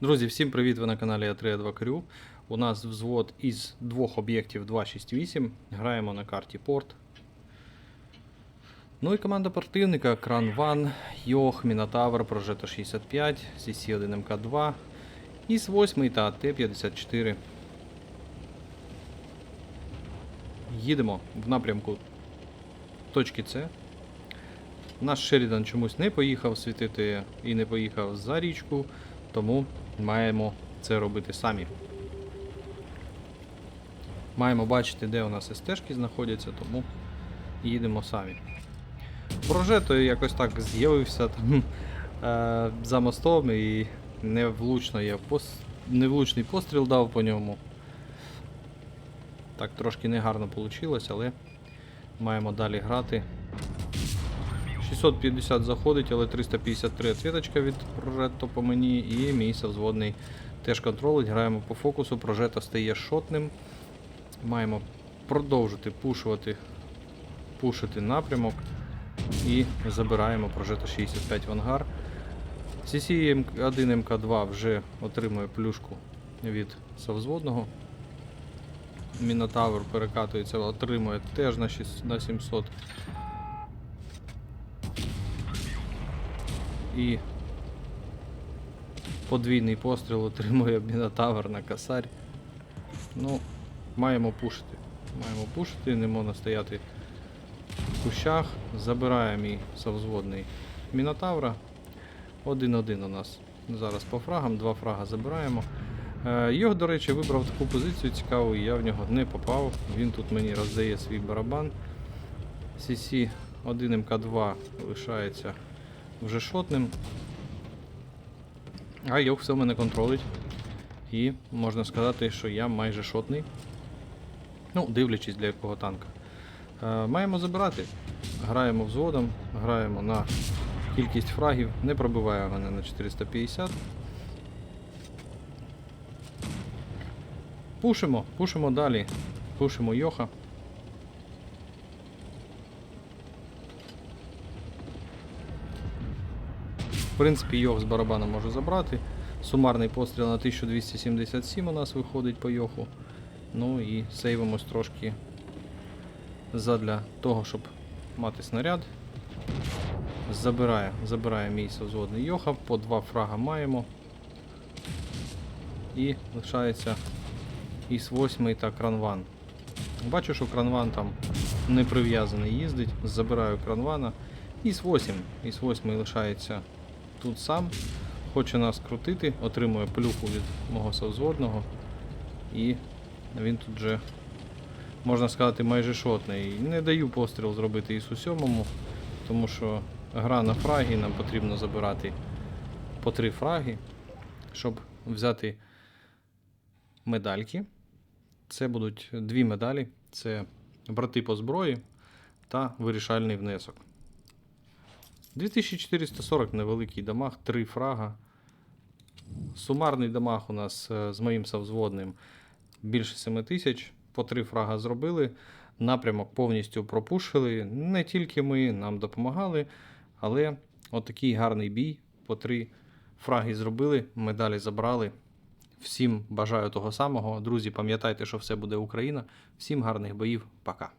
Друзі, всім привіт! Ви на каналі А3 Крю. У нас взвод із двох об'єктів 268. Граємо на карті Порт. Ну і команда противника Кран Ван, Йох, Мінотавр, Прожето 65, CC1 МК2, ІС 8 та Т-54. Їдемо в напрямку точки С. Наш Шерідан чомусь не поїхав світити і не поїхав за річку, тому маємо це робити самі. Маємо бачити, де у нас СТшки знаходяться, тому їдемо самі. Прожето якось так з'явився там е, за мостом і невлучно я пос... невлучний постріл дав по ньому. Так трошки негарно вийшло, але маємо далі грати. 650 заходить, але 353 ответочка від прожетто по мені і мій совзводний теж контролить. Граємо по фокусу, прожето стає шотним. Маємо продовжити пушувати, пушити напрямок і забираємо прожето 65 в ангар. CC 1 МК2 вже отримує плюшку від совзводного. Мінотавр перекатується, отримує теж на 700. І подвійний постріл отримує Мінотавр на косарь. Ну, маємо пушити. Маємо пушити, не можна стояти в кущах. Забирає мій совзводний Мінотавра. Один-один у нас зараз по фрагам, два фрага забираємо. Е, Його, до речі, вибрав таку позицію цікаву, і я в нього не попав. Він тут мені роздає свій барабан. CC 1 МК2 лишається вже шотним. А Йох все мене контролить. І можна сказати, що я майже шотний. Ну, дивлячись для якого танка. Е, маємо забирати. Граємо взводом, граємо на кількість фрагів, не пробиває мене на 450. Пушимо, пушимо далі. Пушимо Йоха. В принципі, Йох з барабана можу забрати. Сумарний постріл на 1277 у нас виходить по Йоху. Ну і сейвимось трошки задля того, щоб мати снаряд. Забирає, забирає мій совзводний Йоха, по два фрага маємо. І лишається іс 8 та кранван. Бачу, що кранван там не прив'язаний їздить. Забираю кранвана. Іс 8. Іс 8 лишається тут сам. Хоче нас крутити, отримує плюху від мого совзводного. І він тут вже, можна сказати, майже шотний. Не даю постріл зробити Ісу 7, тому що гра на фрагі, нам потрібно забирати по три фраги, щоб взяти медальки. Це будуть дві медалі: це брати по зброї та вирішальний внесок. 2440 невеликий дамаг, 3 фрага. Сумарний дамаг у нас е, з моїм совзводним більше 7000. По 3 фрага зробили. Напрямок повністю пропушили. Не тільки ми, нам допомагали, але отакий гарний бій. По 3 фраги зробили, медалі забрали. Всім бажаю того самого. Друзі, пам'ятайте, що все буде Україна. Всім гарних боїв. Пока.